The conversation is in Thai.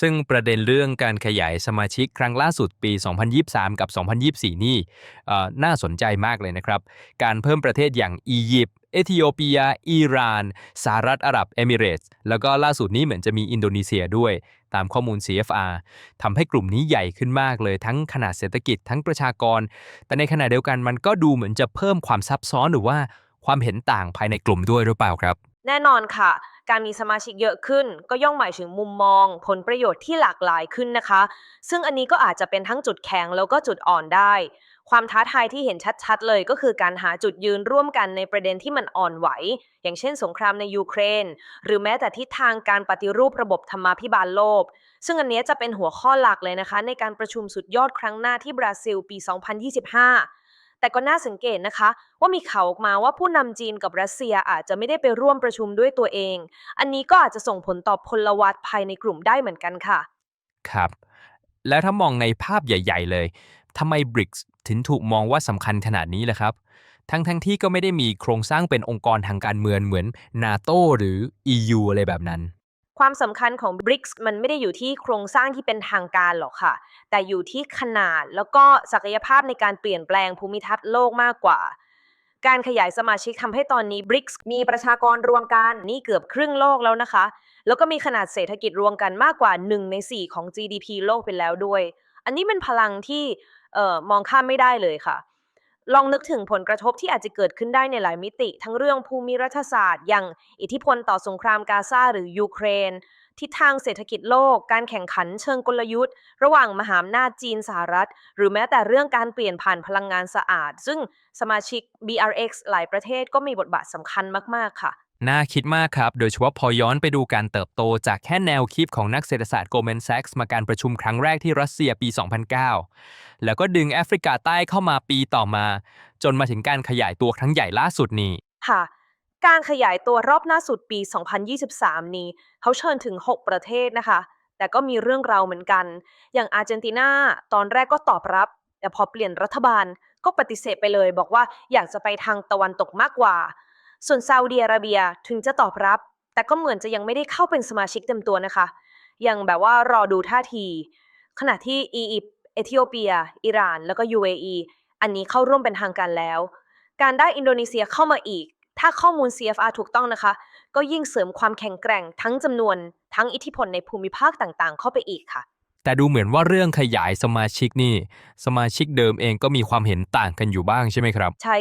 ซึ่งประเด็นเรื่องการขยายสมาชิกครั้งล่าสุดปี 2023 กับ 2024 นี่น่าสนใจมากเลยนะครับ การเพิ่มประเทศอย่างอียิปต์เอธิโอเปีย อิหร่านสหรัฐอาหรับเอมิเรตส์แล้วก็ล่าสุดนี้เหมือนจะมีอินโดนีเซียด้วย ตามข้อมูล CFR ทำให้กลุ่มนี้ใหญ่ขึ้นมากเลยทั้งขนาดเศรษฐกิจทั้งประชากร แต่ในขณะเดียวกันมันก็ดูเหมือนจะเพิ่มความซับซ้อนหรือว่าความเห็นต่างภายในกลุ่มด้วยหรือเปล่าครับ แน่นอนค่ะ การมีสมาชิกเยอะขึ้น ก็ย่อมหมายถึงมุมมอง ผลประโยชน์ที่หลากหลายขึ้นนะคะ ซึ่งอันนี้ก็อาจจะเป็นทั้งจุดแข็งแล้วก็จุดอ่อนได้ ความท้าทายที่เห็นชัดๆ เลยก็คือการหาจุดยืนร่วมกันในประเด็นที่มันอ่อนไหว อย่างเช่น สงครามในยูเครน หรือแม้แต่ทิศทางการปฏิรูประบบธรรมาภิบาลโลก ซึ่งอันนี้จะเป็นหัวข้อหลักเลยนะคะ ในการประชุมสุดยอดครั้งหน้าที่บราซิลปี 2025 แต่ก็น่าสังเกตนะคะ ว่ามีข่าวออกมาว่าผู้นำจีนกับรัสเซียอาจจะไม่ได้ไปร่วมประชุมด้วยตัวเอง อันนี้ก็อาจจะส่งผลต่อพลวัตภายในกลุ่มได้เหมือนกันค่ะ ครับ แล้วถ้ามองในภาพใหญ่ ๆ เลยทำไม BRICS ถึงถูกมองว่าสำคัญขนาดนี้ล่ะครับ ทั้งๆทที่ก็ไม่ได้มีโครงสร้างเป็นองค์กรทางการเมืองเหมือนนาโตหรือ EU อะไรแบบนั้น ความสำคัญของ BRICS มันไม่ได้อยู่ที่โครงสร้างที่เป็นทางการหรอกค่ะ แต่อยู่ที่ขนาดแล้วก็ศักยภาพในการเปลี่ยนแปลงภูมิทัศน์โลกมากกว่า การขยายสมาชิกทำให้ตอนนี้ BRICS มีประชากรรวมกันนี่เกือบครึ่งโลกแล้วนะคะ แล้วก็มีขนาดเศรษฐกิจรวมกันมากกว่า 1 ใน 4 ของ GDP โลกไปแล้วด้วย อันนี้เป็นพลังที่ออมองข้ามไม่ได้เลยค่ะ ลองนึกถึงผลกระทบที่อาจจะเกิดขึ้นได้ในหลายมิติ ทั้งเรื่องภูมิรัฐศาสตร์ อย่างอิทธิพลต่อสงครามกาซาหรือยูเครน ทิศทางเศรษฐกิจโลก การแข่งขันเชิงกลยุทธ์ ระหว่างมหาอำนาจจีนสหรัฐ หรือแม้แต่เรื่องการเปลี่ยนผ่านพลังงานสะอาด ซึ่งสมาชิก BRX หลายประเทศก็มีบทบาทสำคัญมาก ๆ ค่ะ น่าคิดมากครับ โดยเฉพาะพอย้อนไปดูการเติบโตจากแค่แนวคิดของนักเศรษฐศาสตร์ Goldman Sachs มาการประชุมครั้งแรกที่รัสเซียปี 2009 แล้วก็ดึงแอฟริกาใต้เข้ามาปีต่อมา จนมาถึงการขยายตัวครั้งใหญ่ล่าสุดนี้ ค่ะ การขยายตัวรอบหน้าสุดปี 2023 นี้ เขาเชิญถึง 6 ประเทศนะคะ แต่ก็มีเรื่องราวเหมือนกัน อย่างอาร์เจนตินาตอนแรกก็ตอบรับ แต่พอเปลี่ยนรัฐบาลก็ปฏิเสธไปเลย บอกว่าอยากจะไปทางตะวันตกมากกว่า ส่วนซาอุดิอาระเบียถึงจะตอบรับ แต่ก็เหมือนจะยังไม่ได้เข้าเป็นสมาชิกเต็มตัวนะคะ ยังแบบว่ารอดูท่าที ขณะที่อียิปต์เอธิโอเปีย อิหร่าน แล้วก็ UAE อันนี้เข้าร่วมเป็นทางการแล้ว การได้อินโดนีเซียเข้ามาอีก ถ้าข้อมูล CFR ถูกต้องนะคะ ก็ยิ่งเสริมความแข็งแกร่งทั้งจำนวน ทั้งอิทธิพลในภูมิภาคต่างๆ เข้าไปอีกค่ะแต่ดูเหมือนว่าเรื่องขยายสมาชิกนี่ สมาชิกเดิมเองก็มีความเห็นต่างกันอยู่บ้างใช่ไหมครับ ใช่